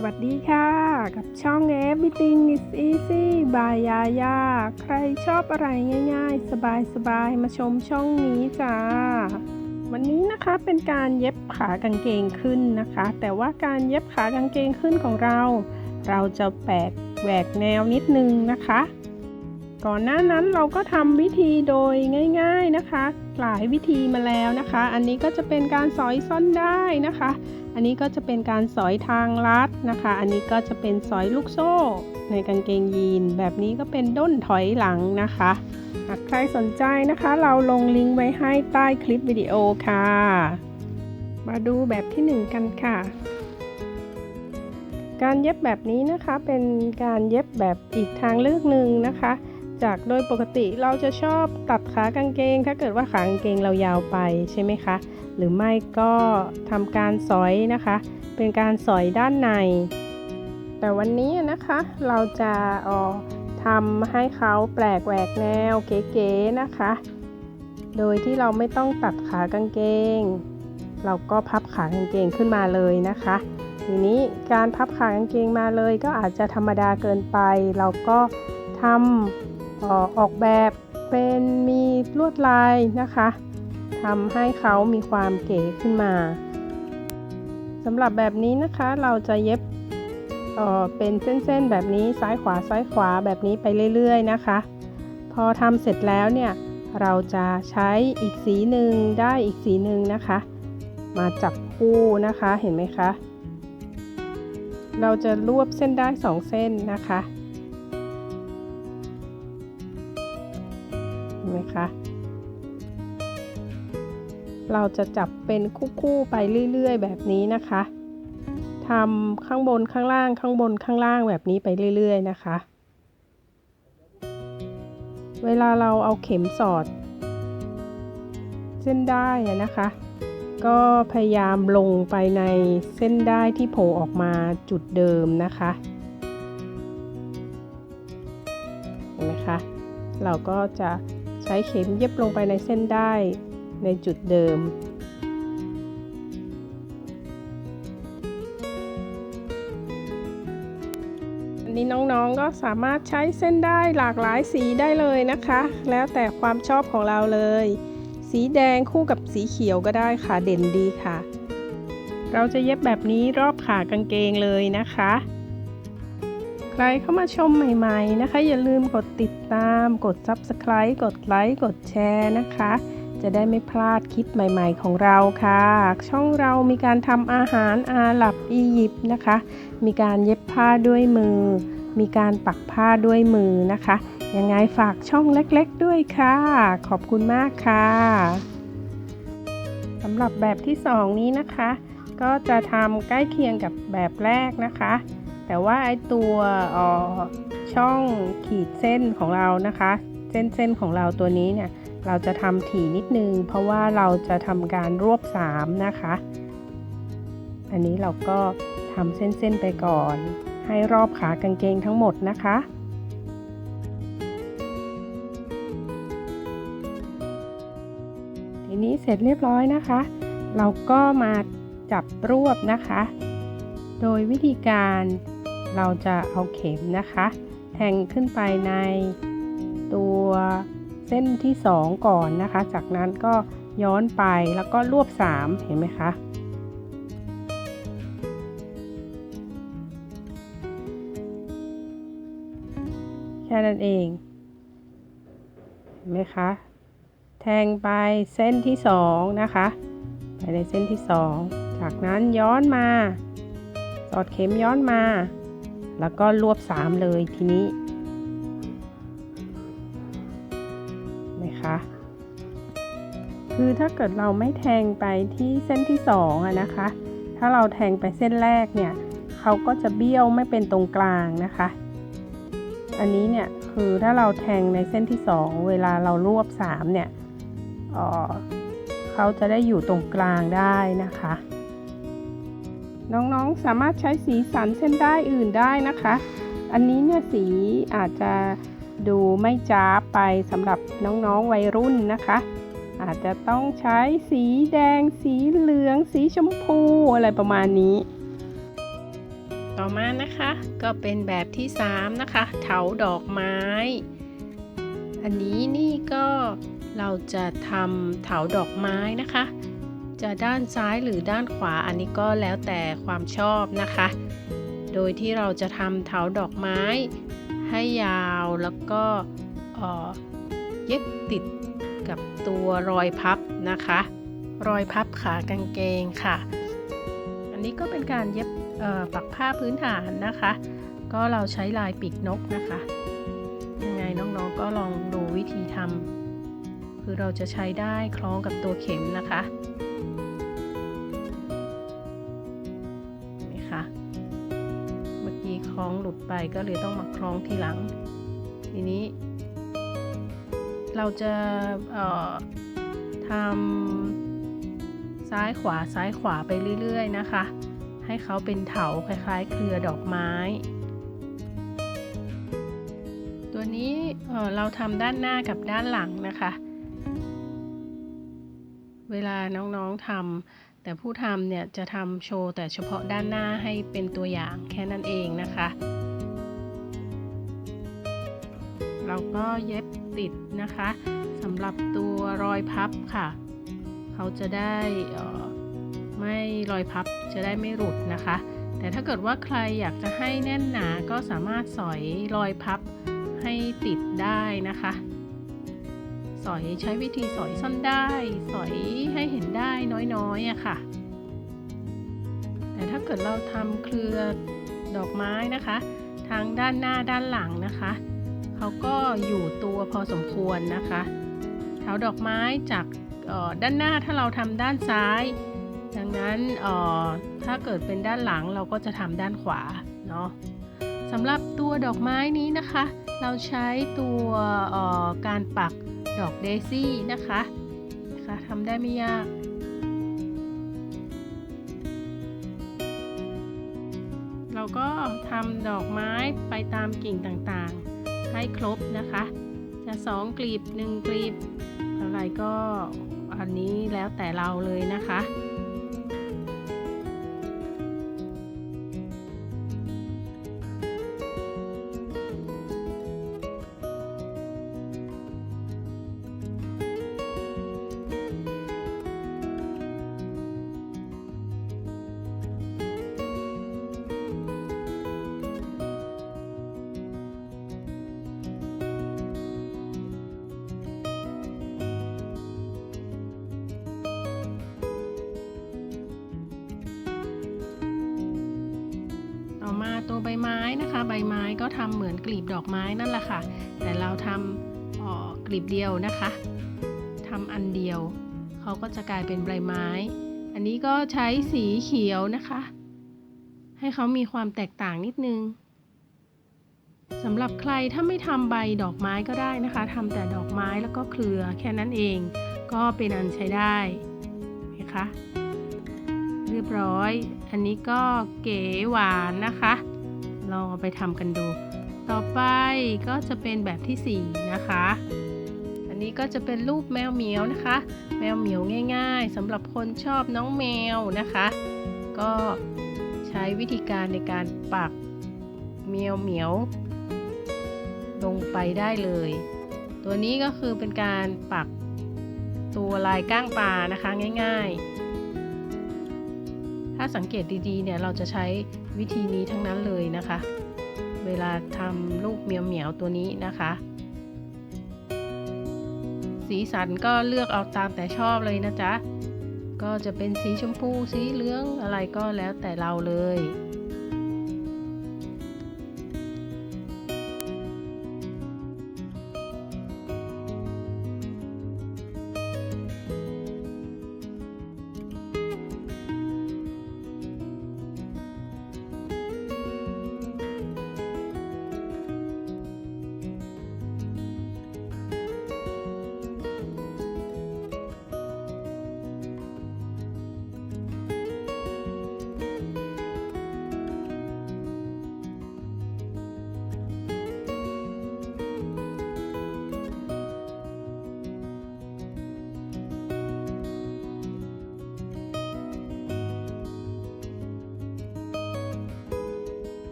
สวัสดีค่ะ กับช่อง Everything is easy by ยายา ใครชอบอะไรง่าย ๆ สบายๆ มาชมช่องนี้จ้า วันนี้นะคะเป็นการเย็บขากางเกงขึ้นนะคะ แต่ว่าการเย็บขากางเกงขึ้นของเรา เราจะแปลกแหวกแนวนิดนึงนะคะ ก่อนหน้านั้นเราก็ทำวิธีโดยง่าย ๆนะคะ หลายวิธีมาแล้วนะคะ อันนี้ก็จะเป็นการสอยซ่อนได้นะคะ อันนี้ก็จะเป็นการสอยทางลัดนะคะ อันนี้ก็จะเป็นสอยลูกโซ่ ในกางเกงยีน แบบนี้ก็เป็นด้นถอยหลังนะคะหากใครสนใจนะคะ เราลงลิงก์ไว้ให้ใต้คลิปวิดีโอค่ะ มาดูแบบที่ 1 กันค่ะ การเย็บแบบนี้นะคะเป็นการเย็บแบบอีกทางเลือกหนึ่งนะคะ จากโดยปกติเราจะชอบตัดขากางเกง ถ้าเกิดว่าขากางเกงเรายาวไปใช่ไหมคะ หรือไม่ก็ทำการสอยนะคะ เป็นการสอยด้านใน แต่วันนี้นะคะเราจะออทำให้เขาแปลกแหวกแนวเก๋ๆนะคะ โดยที่เราไม่ต้องตัดขากางเกง เราก็พับขากางเกงขึ้นมาเลยนะคะทีนี้การพับขากางเกงมาเลยก็อาจจะธรรมดาเกินไป เราก็ทำ ออกแบบเป็นมีลวดลายนะคะทำให้เขามีความเก๋ขึ้นมาสำหรับแบบนี้นะคะเราจะเย็บเออเป็นเส้นๆแบบนี้ซ้ายขวาซ้ายขวาแบบนี้ไปเรื่อยๆนะคะ พอทำเสร็จแล้วเนี่ยเราจะใช้อีกสีหนึ่งได้อีกสีหนึ่งนะคะ มาจับคู่นะคะเห็นไหมคะ เราจะรวบเส้นได้สองเส้นนะคะ นไหมคะ เราจะจับเป็นคู่ๆไปเรื่อยๆ แบบนี้นะคะทำข้างบนข้างล่างข้างบนข้างล่างแบบนี้ไปเรื่อย ๆ นะคะ เวลาเราเอาเข็มสอด เส้นได้นะคะ ก็พยายามลงไปในเส้นได้ที่โผล่ออกมาจุดเดิมนะคะเห็นไหมคะ เราก็จะ ช้เข็มเย็บลงไปในเส้นได้ในจุดเดิม อันนี้น้องๆก็สามารถใช้เส้นได้หลากหลายสีได้เลยนะคะ แล้วแต่ความชอบของเราเลย สีแดงคู่กับสีเขียวก็ได้ค่ะเด่นดีค่ะ เราจะเย็บแบบนี้รอบขากางเกงเลยนะคะ ใครเข้ามาชมใหม่ๆนะคะ อย่าลืมกดติดตาม กด Subscribe กดไลค์กดแชร์นะคะ จะได้ไม่พลาดคลิปใหม่ๆของเราค่ะ ช่องเรามีการทำอาหารอาหรับอียิปต์นะคะ มีการเย็บผ้าด้วยมือ มีการปักผ้าด้วยมือนะคะ ยังไงฝากช่องเล็กๆด้วยค่ะ ขอบคุณมากค่ะสำหรับแบบที่ 2 นี้นะคะ ก็จะทำใกล้เคียงกับแบบแรกนะคะ แต่ว่าไอตัวอ่อช่องขีดเส้นของเรานะคะ เส้นเส้นของเราตัวนี้เนี่ยเราจะทำถี่นิดนึง เพราะว่าเราจะทำการรวบ 3 นะคะ อันนี้เราก็ทำเส้นๆไปก่อน ให้รอบขากางเกงทั้งหมดนะคะทีนี้เสร็จเรียบร้อยนะคะ เราก็มาจับรวบนะคะ โดยวิธีการ เราจะเอาเข็มนะคะแทงขึ้นไปในตัวเส้นที่ 2 ก่อนนะคะ จากนั้นก็ย้อนไปแล้วก็รวบ 3 เห็นไหมคะแค่นั้นเอง เห็นไหมคะ แทงไปเส้นที่ 2 นะคะ ไปในเส้นที่ 2 จากนั้นย้อนมา สอดเข็มย้อนมา แล้วก็รวบ 3 เลยทีนี้ไหมคะคือถ้าเกิดเราไม่แทงไปที่เส้นที่2อะนะคะ ถ้าเราแทงไปเส้นแรกเนี่ยเขาก็จะเบี้ยวไม่เป็นตรงกลางนะคะ อันนี้เนี่ยคือถ้าเราแทงในเส้นที่ 2 เวลาเรารวบ3เนี่ยเเขาจะได้อยู่ตรงกลางได้นะคะ น้องๆสามารถใช้สีสันเส้นได้อื่นได้นะคะ อันนี้เนี่ยสีอาจจะดูไม่จ้าไปสำหรับน้องๆวัยรุ่นนะคะ อาจจะต้องใช้สีแดง สีเหลือง สีชมพูอะไรประมาณนี้ตต่อมานะคะก็เป็นแบบที่ 3 นะคะ เถาดอกไม้ อันนี้นี่ก็เราจะทำเถาดอกไม้นะคะ จะด้านซ้ายหรือด้านขวาอันนี้ก็แล้วแต่ความชอบนะคะ โดยที่เราจะทำเถาดอกไม้ให้ยาวแล้วก็เย็บติดกับตัวรอยพับนะคะ รอยพับขากางเกงค่ะ อันนี้ก็เป็นการเย็บปักผ้าพื้นฐานนะคะ ก็เราใช้ลายปีกนกนะคะ ยังไงน้องๆก็ลองดูวิธีทำคือเราจะใช้ได้คล้องกับตัวเข็มนะคะ ไปก็เลยต้องมาคล้องทีหลัง ทีนี้ เราจะออทำซ้ายขวาซ้ายขวาไปเรื่อย ๆ นะคะ ให้เขาเป็นเถาคล้ายๆ เครือดอกไม้ ตัวนี้เเราทำด้านหน้ากับด้านหลังนะคะ เวลาน้องๆทำแต่ผู้ทำเนี่ยจะทำโชว์แต่เฉพาะด้านหน้าให้เป็นตัวอย่างแค่นั้นเองนะคะ ก็เย็บติดนะคะสำหรับตัวรอยพับค่ะ เขาจะได้ไม่รอยพับจะได้ไม่หลุดนะคะ แต่ถ้าเกิดว่าใครอยากจะให้แน่นหนาก็สามารถสอยรอยพับให้ติดได้นะคะ สอยใช้วิธีสอยสั้นได้ สอยให้เห็นได้น้อยๆอะค่ะ แต่ถ้าเกิดเราทำเครือดอกไม้นะคะ ทั้งด้านหน้าด้านหลังนะคะ เขาก็อยู่ตัวพอสมควรนะคะเถาดอกไม้จากด้านหน้าถ้าเราทำด้านซ้าย ดังนั้นอ่อถ้าเกิดเป็นด้านหลังเราก็จะทำด้านขวาเนาะสำหรับตัวดอกไม้นี้นะคะ เราใช้ตัวการปักดอกเดซี่นะคะนะคะทำได้ไม่ยากเราก็ทำดอกไม้ไปตามกิ่งต่างๆ ให้ครบนะคะ จะสองกลีบหนึ่งกลีบอะไรก็อันนี้แล้วแต่เราเลยนะคะ ตัวใบไม้นะคะ ใบไม้ก็ทำเหมือนกลีบดอกไม้นั่นแหละค่ะ แต่เราทำออกลีบเดียวนะคะทำอันเดียวเขาก็จะกลายเป็นใบไม้ อันนี้ก็ใช้สีเขียวนะคะ ให้เขามีความแตกต่างนิดนึงสำหรับใครถ้าไม่ทำใบดอกไม้ก็ได้นะคะทำแต่ดอกไม้แล้วก็เครือแค่นั้นเองก็เป็นอันใช้ได้นะคะ เรียบร้อย อันนี้ก็เก๋หวานนะคะ ลองเอาไปทำกันดู ต่อไปก็จะเป็นแบบที่ 4 นะคะ อันนี้ก็จะเป็นรูปแมวเหมียวนะคะ แมวเหมียวง่าย ๆสำหรับคนชอบน้องแมวนะคะ ก็ใช้วิธีการในการปักแมวเหมียว ลงไปได้เลย ตัวนี้ก็คือเป็นการปักตัวลายก้างปลานะคะง่าย ๆ ถ้าสังเกตดีๆเนี่ยเราจะใช้วิธีนี้ทั้งนั้นเลยนะคะ เวลาทำลูกเมียวเหมียวตัวนี้นะคะ สีสันก็เลือกเอาตามแต่ชอบเลยนะจ๊ะก็จะเป็นสีชมพูสีเหลืองอะไรก็แล้วแต่เราเลย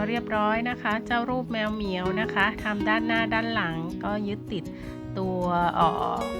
ก็เรียบร้อยนะคะ เจ้ารูปแมวเหมียวนะคะทำด้านหน้าด้านหลังก็ยึดติดตัวออ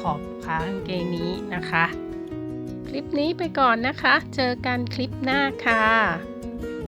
ขอบขากางเกงนี้นะคะ คลิปนี้ไปก่อนนะคะ เจอกันคลิปหน้าค่ะ